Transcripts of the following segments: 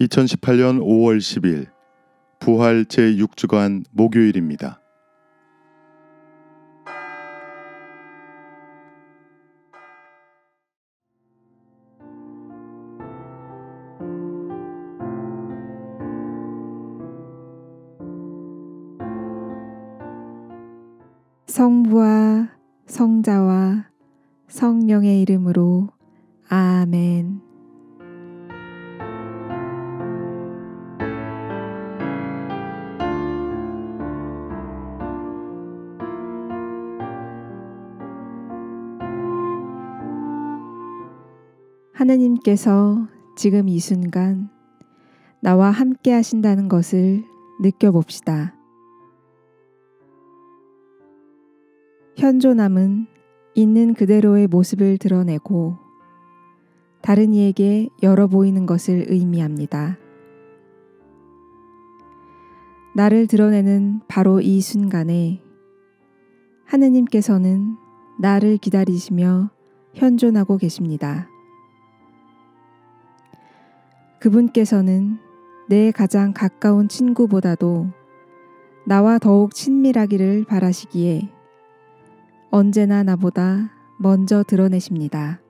2018년 5월 10일 부활 제6주간 목요일입니다. 성부와 성자와 성령의 이름으로 아멘. 하느님께서 지금 이 순간 나와 함께 하신다는 것을 느껴봅시다. 현존함은 있는 그대로의 모습을 드러내고 다른 이에게 열어 보이는 것을 의미합니다. 나를 드러내는 바로 이 순간에 하느님께서는 나를 기다리시며 현존하고 계십니다. 그분께서는 내 가장 가까운 친구보다도 나와 더욱 친밀하기를 바라시기에 언제나 나보다 먼저 드러내십니다.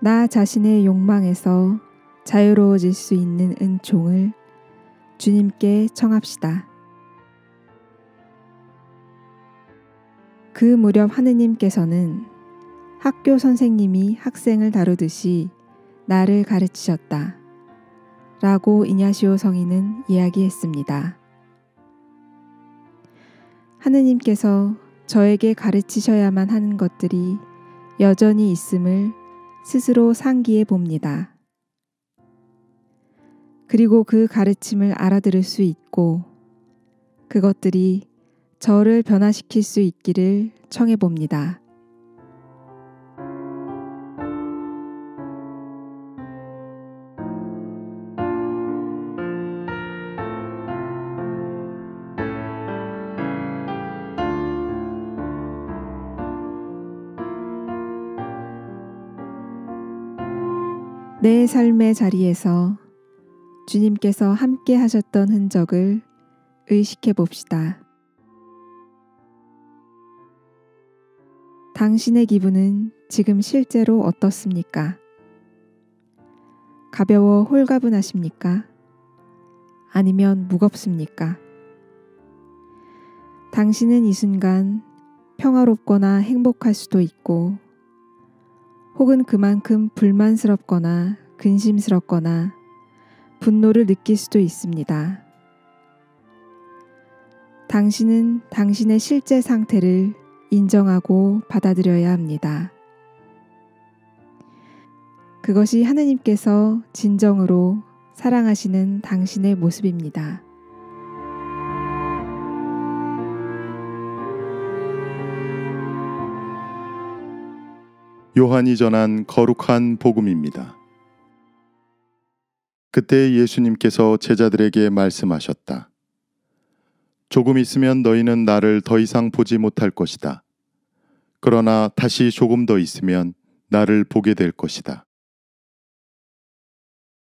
나 자신의 욕망에서 자유로워질 수 있는 은총을 주님께 청합시다. 그 무렵 하느님께서는 학교 선생님이 학생을 다루듯이 나를 가르치셨다. 라고 이냐시오 성인은 이야기했습니다. 하느님께서 저에게 가르치셔야만 하는 것들이 여전히 있음을 스스로 상기해 봅니다. 그리고 그 가르침을 알아들을 수 있고 그것들이 저를 변화시킬 수 있기를 청해 봅니다. 내 삶의 자리에서 주님께서 함께 하셨던 흔적을 의식해 봅시다. 당신의 기분은 지금 실제로 어떻습니까? 가벼워 홀가분하십니까? 아니면 무겁습니까? 당신은 이 순간 평화롭거나 행복할 수도 있고 혹은 그만큼 불만스럽거나 근심스럽거나 분노를 느낄 수도 있습니다. 당신은 당신의 실제 상태를 인정하고 받아들여야 합니다. 그것이 하느님께서 진정으로 사랑하시는 당신의 모습입니다. 요한이 전한 거룩한 복음입니다. 그때 예수님께서 제자들에게 말씀하셨다. 조금 있으면 너희는 나를 더 이상 보지 못할 것이다. 그러나 다시 조금 더 있으면 나를 보게 될 것이다.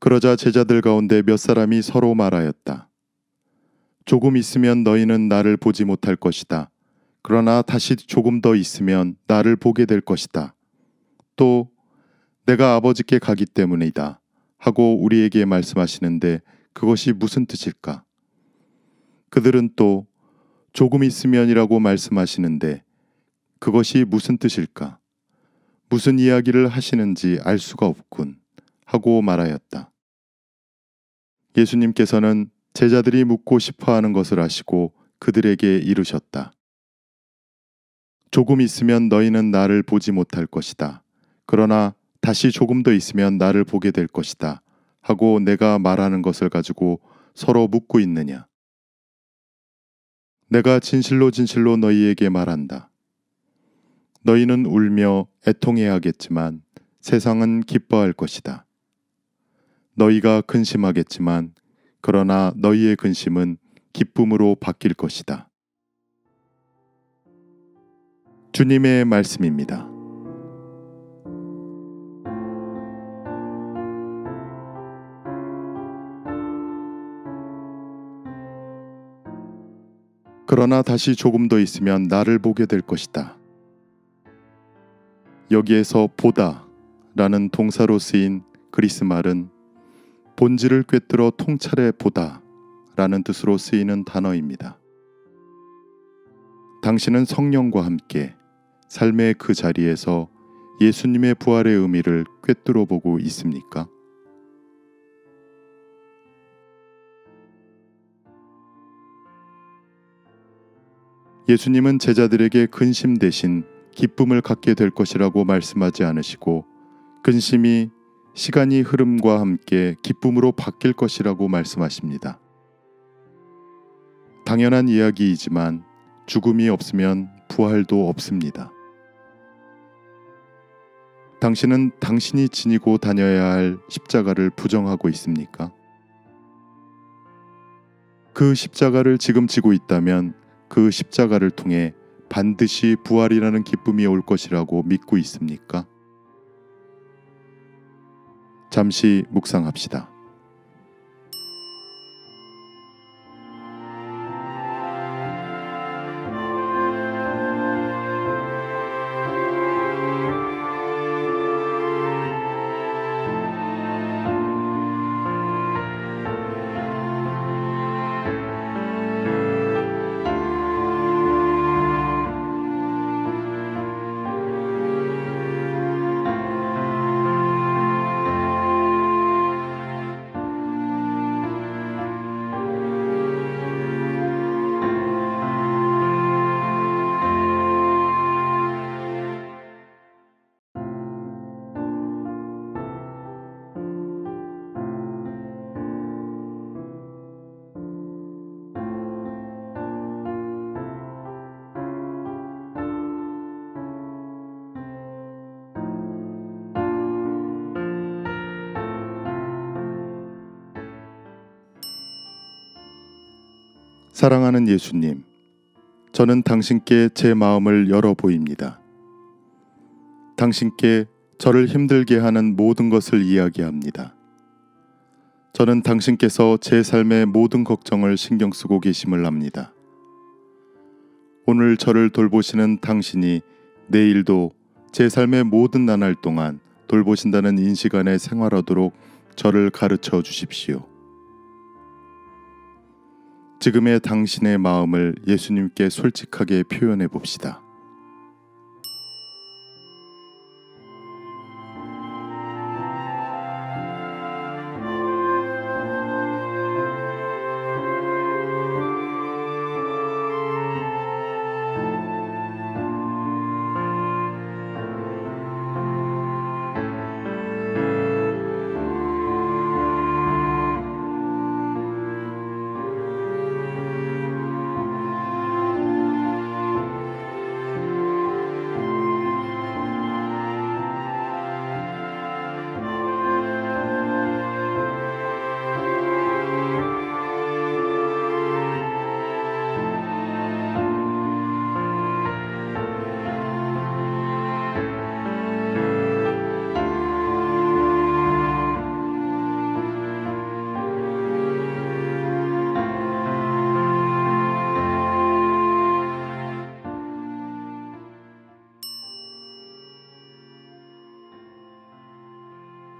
그러자 제자들 가운데 몇 사람이 서로 말하였다. 조금 있으면 너희는 나를 보지 못할 것이다. 그러나 다시 조금 더 있으면 나를 보게 될 것이다. 또 내가 아버지께 가기 때문이다. 하고 우리에게 말씀하시는데 그것이 무슨 뜻일까? 그들은 또 조금 있으면이라고 말씀하시는데 그것이 무슨 뜻일까? 무슨 이야기를 하시는지 알 수가 없군. 하고 말하였다. 예수님께서는 제자들이 묻고 싶어 하는 것을 아시고 그들에게 이르셨다. 조금 있으면 너희는 나를 보지 못할 것이다. 그러나 다시 조금 더 있으면 나를 보게 될 것이다. 하고 내가 말하는 것을 가지고 서로 묻고 있느냐. 내가 진실로 진실로 너희에게 말한다. 너희는 울며 애통해야 하겠지만 세상은 기뻐할 것이다. 너희가 근심하겠지만 그러나 너희의 근심은 기쁨으로 바뀔 것이다. 주님의 말씀입니다. 그러나 다시 조금 더 있으면 나를 보게 될 것이다. 여기에서 보다 라는 동사로 쓰인 그리스 말은 본질을 꿰뚫어 통찰해 보다 라는 뜻으로 쓰이는 단어입니다. 당신은 성령과 함께 삶의 그 자리에서 예수님의 부활의 의미를 꿰뚫어 보고 있습니까? 예수님은 제자들에게 근심 대신 기쁨을 갖게 될 것이라고 말씀하지 않으시고 근심이 시간이 흐름과 함께 기쁨으로 바뀔 것이라고 말씀하십니다. 당연한 이야기이지만 죽음이 없으면 부활도 없습니다. 당신은 당신이 지니고 다녀야 할 십자가를 부정하고 있습니까? 그 십자가를 지금 지고 있다면 그 십자가를 통해 반드시 부활이라는 기쁨이 올 것이라고 믿고 있습니까? 잠시 묵상합시다. 사랑하는 예수님, 저는 당신께 제 마음을 열어 보입니다. 당신께 저를 힘들게 하는 모든 것을 이야기합니다. 저는 당신께서 제 삶의 모든 걱정을 신경 쓰고 계심을 압니다. 오늘 저를 돌보시는 당신이 내일도 제 삶의 모든 나날 동안 돌보신다는 인식 안에 생활하도록 저를 가르쳐 주십시오. 지금의 당신의 마음을 예수님께 솔직하게 표현해 봅시다.